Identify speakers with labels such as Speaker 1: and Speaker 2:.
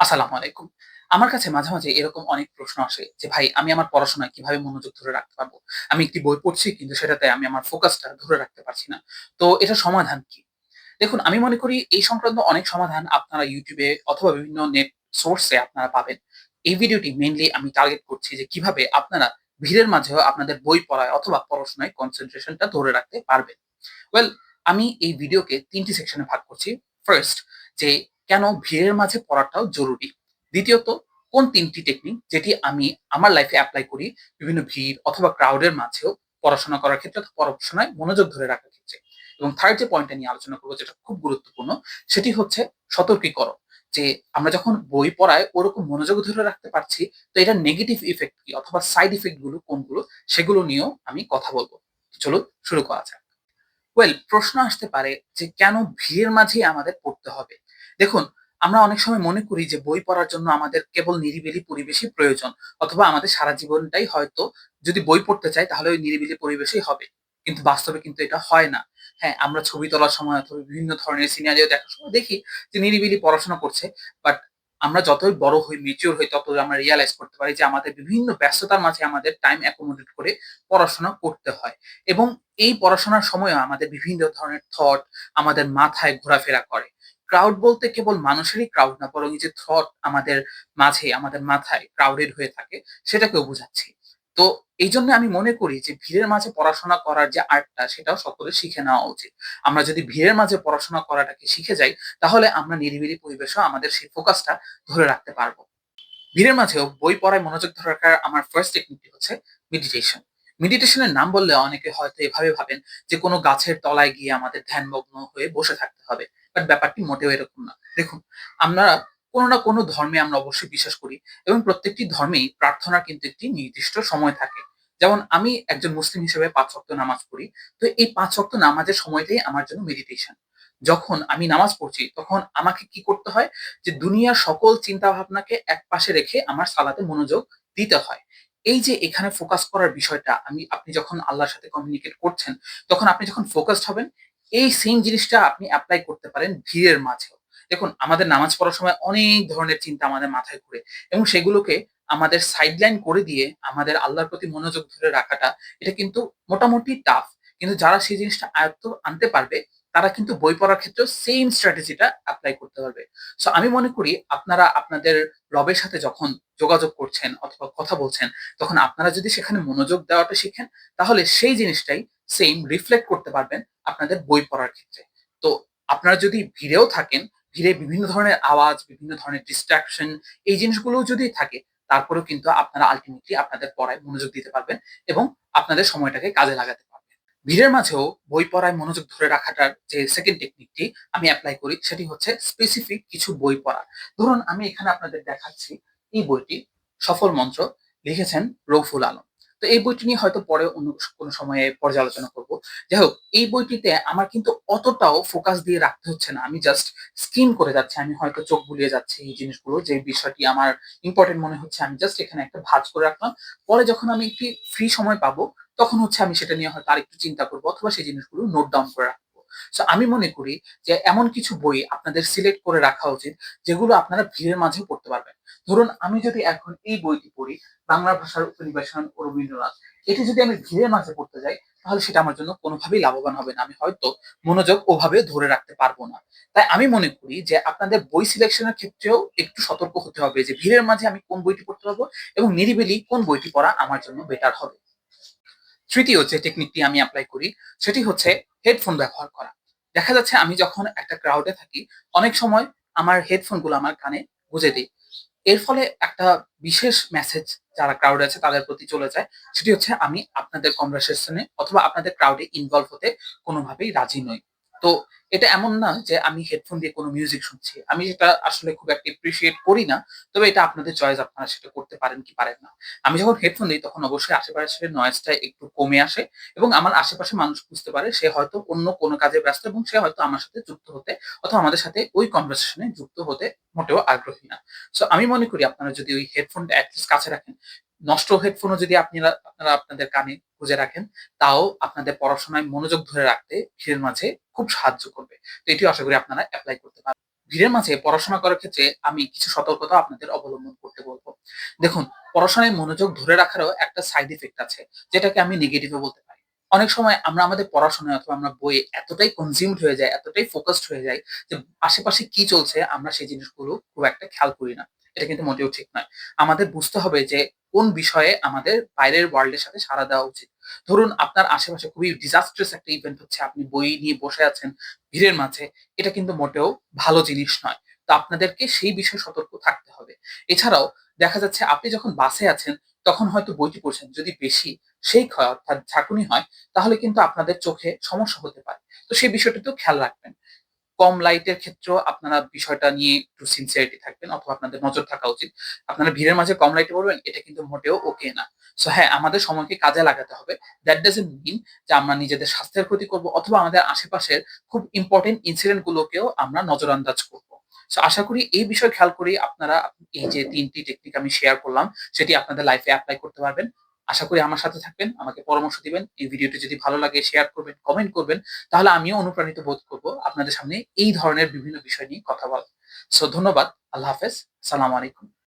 Speaker 1: আসসালামু আলাইকুম। আমার কাছে মাঝে, মাঝে এরকম অনেক প্রশ্ন আসে যে, "ভাই আমি আমার পড়াশোনায় কীভাবে মনোযোগ ধরে রাখতে পারব? আমি একটি বই পড়ছি কিন্তু সেটাতে আমি আমার ফোকাসটা ধরে রাখতে পারছি না। তো এটা সমাধান কি?" দেখুন আমি মনে করি এই সংক্রান্ত অনেক সমাধান আপনারা ইউটিউবে অথবা বিভিন্ন নেট সোর্সে আপনারা পাবেন। এই ভিডিওটি মেনলি আমি টার্গেট করছি যে কীভাবে আপনারা ভিড়ের মাঝেও আপনাদের বই পড়ায় অথবা পড়াশোনায় কনসেন্ট্রেশনটা ধরে রাখতে পারবেন। ওয়েল আমি এই ভিডিওকে তিনটি সেকশনে ভাগ করছি। ফার্স্ট যে কেন ভিড়ের মাঝে পড়াটাও জরুরি। দ্বিতীয়ত, কোন তিনটি টেকনিক যেটি আমি আমার লাইফে অ্যাপ্লাই করি বিভিন্ন ভিড় অথবা ক্রাউড এর মাঝেও পড়াশোনা করার ক্ষেত্রে পড়াশোনায় মনোযোগ ধরে রাখার ক্ষেত্রে। এবং থার্ড যে পয়েন্টটা নিয়ে আলোচনা করব যেটা খুব গুরুত্বপূর্ণ, সেটি হচ্ছে সতর্কীকরণ। যে আমরা যখন বই পড়ায় ওরকম মনোযোগ ধরে রাখতে পারছি, তো এটা নেগেটিভ ইফেক্ট কি অথবা সাইড ইফেক্টগুলো কোনগুলো, সেগুলো নিয়েও আমি কথা বলব চলুন শুরু করা যাক। ওয়েল প্রশ্ন আসতে পারে যে কেন ভিড়ের মাঝেই আমাদের পড়তে হবে? দেখুন আমরা অনেক সময় মনে করি যে বই পড়ার জন্য আমাদের কেবল নিরিবিলি পরিবেশই প্রয়োজন অথবা আমাদের সারা জীবনটাই হয়তো যদি বই পড়তে চাই তাহলে ওই নিরিবিলি পরিবেশেই হবে। কিন্তু বাস্তবে কিন্তু এটা হয় না। হ্যাঁ, আমরা ছবি তোলার সময় অথবা বিভিন্ন ধরনের সিনারিও দেখার সময় দেখি যে নিরিবিলি পড়াশোনা করছে। বাট আমরা যতই বড় হই, ম্যাচিউর হই ততই আমরা রিয়ালাইজ করতে পারি যে আমাদের বিভিন্ন ব্যস্ততার মাঝে আমাদের টাইম অ্যাকোমোডেট করে পড়াশোনা করতে হয়। এবং এই পড়াশোনার সময়ও আমাদের বিভিন্ন ধরনের থট আমাদের মাথায় ঘোরাফেরা করে। ক্রাউড বলতে কেবল মানুষেরই ক্রাউড না, বরং যে থট আমাদের মাঝে, আমাদের মাথায় ক্রাউডেড হয়ে থাকে, সেটাকেও বোঝাচ্ছি। তো এই জন্য আমি মনে করি যে ভিড়ের মাঝে পড়াশোনা করার যে আর্টটা, সেটাও সকলে শিখে নেওয়া উচিত। আমরা যদি ভিড়ের মাঝে পড়াশোনা করাটাকে শিখে যাই, তাহলে আমরা নিরিবিলি পরিবেশও আমাদের সেই ফোকাসটা ধরে রাখতে পারব। ভিড়ের মাঝেও বই পড়ায় মনোযোগ ধরে রাখার আমার ফার্স্ট টেকনিকটি হচ্ছে মেডিটেশন। মেডিটেশনের নাম বললে অনেকে হয়তো এভাবে ভাবেন যে কোনো গাছের তলায় গিয়ে আমাদের ধ্যানমগ্ন হয়ে বসে থাকতে হবে। বাট ব্যাপারটি মোটেও এরকম না। দেখুন, আমরা কোনো না কোনো ধর্মে আমরা অবশ্যই বিশ্বাস করি এবং প্রত্যেকটি ধর্মেই প্রার্থনার কিন্তু একটি নির্দিষ্ট সময় থাকে। যেমন আমি একজন মুসলিম হিসেবে ৫ ওয়াক্ত নামাজ পড়ি। তো এই ৫ ওয়াক্ত নামাজের সময়টাই আমার জন্য মেডিটেশন। যখন আমি নামাজ পড়ছি, তখন আমাকে কি করতে হয় যে দুনিয়ার সকল চিন্তা ভাবনাকে এক পাশে রেখে আমার সালাতে মনোযোগ দিতে হয়। এই যে এখানে ফোকাস করার বিষয়টা, আমি, আপনি যখন আল্লাহর সাথে কমিউনিকেট করছেন, তখন আপনি যখন ফোকাসড হবেন এই সেম জিনিসটা আপনি এপ্লাই করতে পারেন ভিড়ের মাঝেও। দেখুন, আমাদের নামাজ পড়ার সময় অনেক ধরনের চিন্তা আমাদের মাথায় ঘুরে এবং সেগুলোকে আমাদের সাইডলাইন করে দিয়ে আমাদের আল্লাহর প্রতি মনোযোগ ধরে রাখাটা, এটা কিন্তু মোটামুটি টাফ। কিন্তু যারা সেই জিনিসটা আয়ত্ত আনতে পারবে, তারা কিন্তু বই পড়ার ক্ষেত্রে সেম স্ট্র্যাটেজিটা এপ্লাই করতে পারবে। সো আমি মনে করি আপনারা আপনাদের রবের সাথে যখন যোগাযোগ করছেন অথবা কথা বলছেন, তখন আপনারা যদি সেখানে মনোযোগ দেওয়াটা শিখেন, তাহলে সেই জিনিসটাই সেম রিফ্লেক্ট করতে পারবেন আপনাদের বই পড়ার ক্ষেত্রে। তো আপনারা যদি ভিড়েও থাকেন, ভিড়ে বিভিন্ন ধরনের আওয়াজ, বিভিন্ন ধরনের ডিস্ট্রাকশন এই জিনিসগুলোও যদি থাকে তারপরেও কিন্তু আপনারা আল্টিমেটলি আপনাদের পড়ায় মনোযোগ দিতে পারবেন এবং আপনাদের সময়টাকে কাজে লাগাতে পারবেন। ভিড়ের মাঝেও বই পড়ায় মনোযোগ ধরে রাখাটার যে সেকেন্ড টেকনিকটি আমি অ্যাপ্লাই করি সেটি হচ্ছে স্পেসিফিক কিছু বই পড়া। ধরুন আমি এখানে আপনাদের দেখাচ্ছি এই বইটি 'সফল মন্ত্র' লিখেছেন রৌফুল আলম। তো এই বইটি নিয়ে হয়তো পরে অন্য কোনো সময়ে পর্যালোচনা করব। যাই হোক এই বইটিতে আমার কিন্তু অতটাও ফোকাস দিয়ে রাখতে হচ্ছে না। আমি জাস্ট স্কিম করে যাচ্ছি। আমি হয়তো চোখ বুলিয়ে যাচ্ছি এই জিনিসগুলো, যে বিষয়টি আমার ইম্পর্টেন্ট মনে হচ্ছে, আমি জাস্ট এখানে একটা ভাজ করে রাখলাম। পরে যখন আমি একটি ফ্রি সময় পাবো, তখন হচ্ছে আমি সেটা নিয়ে হয়তো আরেকটু চিন্তা করব, অথবা সেই জিনিসগুলো নোট ডাউন করে রাখব। সো আমি মনে করি যে এমন কিছু বই আপনাদের সিলেক্ট করে রাখা উচিত যেগুলো আপনারা ভিড়ের মাঝেও পড়তে পারবেন। ধরুন, আমি যদি এখন এই বইটি পড়ি, বাংলা ভাষার উপনিবেশন ও রবীন্দ্রনাথ। এটি যদি আমি ভিড়ের মাঝে পড়তে যাই, তাহলে সেটা আমার জন্য কোনোভাবেই লাভবান হবে না। আমি হয়তো মনোযোগ ওভাবে ধরে রাখতে পারব না। তাই আমি মনে করি যে আপনাদের বই সিলেকশন এর ক্ষেত্রেও একটু সতর্ক হতে হবে যে ভিড়ের মাঝে আমি কোন বইটি পড়তে পারব এবং নিরিবিলি কোন বইটি পড়া আমার জন্য বেটার হবে। তৃতীয় যে টেকনিকটি আমি অ্যাপ্লাই করি, সেটি হচ্ছে হেডফোন ব্যবহার করা। দেখা যাচ্ছে আমি যখন একটা ক্রাউডে থাকি, অনেক সময় আমার হেডফোনগুলো আমার কানে গুঁজে দিই এর ফলে একটা বিশেষ মেসেজ যারা ক্রাউড আছে, তাদের প্রতি চলে যায়। সেটি হচ্ছে আমি আপনাদের কনভারসেশনে অথবা আপনাদের ক্রাউডে ইনভলভ হতে কোনোভাবেই রাজি নই। তো এটা এমন না যে আমি হেডফোন দিয়ে কোনো মিউজিক শুনছি। আমি এটা আসলে খুব একটা এপ্রিসিয়েট করি না। তবে এটা আপনাদের চয়েস আপনারা সেটা করতে পারেন কি পারেন না। আমি যখন হেডফোন দিই তখন অবশ্যই আশেপাশের নয়েজটা একটু কমে আসে এবং আমার আশেপাশে মানুষ বুঝতে পারে সে হয়তো অন্য কোনো কাজে ব্যস্ত এবং সে হয়তো আমার সাথে যুক্ত হতে অথবা আমাদের সাথে ওই কনভারসেশন যুক্ত হতে মোটেও আগ্রহী না। সো আমি মনে করি আপনারা যদি ওই হেডফোনটা এট লিস্ট কাছে রাখেন, নষ্ট হেডফোনও যদি আপনারা আপনারা আপনাদের কানে খুঁজে রাখেন তাও আপনাদের পড়াশোনায় মনোযোগ ধরে রাখতে ভিড়ের মাঝে খুব সাহায্য করবে। তো এটিও আশা করি আপনারা অ্যাপ্লাই করতে পারবেন। ভিড়ের মাঝে পড়াশোনা করার ক্ষেত্রে আমি কিছু সতর্কতা আপনাদের অবলম্বন করতে বলব। দেখুন, পড়াশোনায় মনোযোগ ধরে রাখারও একটা সাইড ইফেক্ট আছে, যেটাকে আমি নেগেটিভও বলতে পারি। অনেক সময় আমরা আমাদের পড়াশোনায় অথবা আমরা বইয়ে এতটাই কনজিউমড হয়ে যায় এতটাই ফোকাসড হয়ে যায় যে আশেপাশে কি চলছে আমরা সেই জিনিসগুলো খুব একটা খেয়াল করি না। এটা কিন্তু মোটেও ঠিক নয়। আমাদের বুঝতে হবে যে কোন বিষয়ে আমাদের বাইরের ওয়ার্ল্ড এর সাথে সাড়া দেওয়া উচিত। ধরুন আপনার আশেপাশে খুবই ডিজাস্ট্রাস একটা ইভেন্ট হচ্ছে, আপনি বই নিয়ে বসে আছেন ভিড়ের মাঝে, এটা কিন্তু মোটেও ভালো জিনিস নয়। তো আপনাদেরকে সেই বিষয়ে সতর্ক থাকতে হবে। এছাড়াও দেখা যাচ্ছে আপনি যখন বাসে আছেন, তখন হয়তো বইটি পড়ছেন। যদি বেশি শেক হয় অর্থাৎ ঝাঁকুনি হয়, তাহলে কিন্তু আপনাদের চোখে সমস্যা হতে পারে। তো সেই বিষয়টাতেও খেয়াল রাখবেন। কম লাইটের ক্ষেত্রেও আপনারা বিষয়টা নিয়ে একটু সিনসিয়ারিটি থাকবেন অথবা আপনাদের নজর থাকা উচিত। আপনারা ভিড়ের মাঝে কম লাইটে পড়বেন, এটা কিন্তু মোটেও ওকে না। সো হ্যাঁ, আমাদের সময়কে কাজে লাগাতে হবে। দ্যাট ডাজন্ট মিন যে আমরা নিজেদের স্বাস্থ্যের ক্ষতি করব অথবা আমাদের আশেপাশের খুব ইম্পর্টেন্ট ইনসিডেন্ট গুলোকেও আমরা নজরআন্দাজ করব। সো আশা করি এই বিষয় খেয়াল করেই আপনারা এই যে তিনটি টেকনিক আমি শেয়ার করলাম, সেটি আপনাদের লাইফে অ্যাপ্লাই করতে পারবেন। আশা করি আমার সাথে থাকবেন, আমাকে পরামর্শ দিবেন। এই ভিডিওটি যদি ভালো লাগে শেয়ার করবেন, কমেন্ট করবেন। তাহলে আমিও অনুপ্রাণিত বোধ করব আপনাদের সামনে এই ধরনের বিভিন্ন বিষয় নিয়ে কথা বলার। সো ধন্যবাদ। আল্লাহ হাফেজ। সালাম আলাইকুম।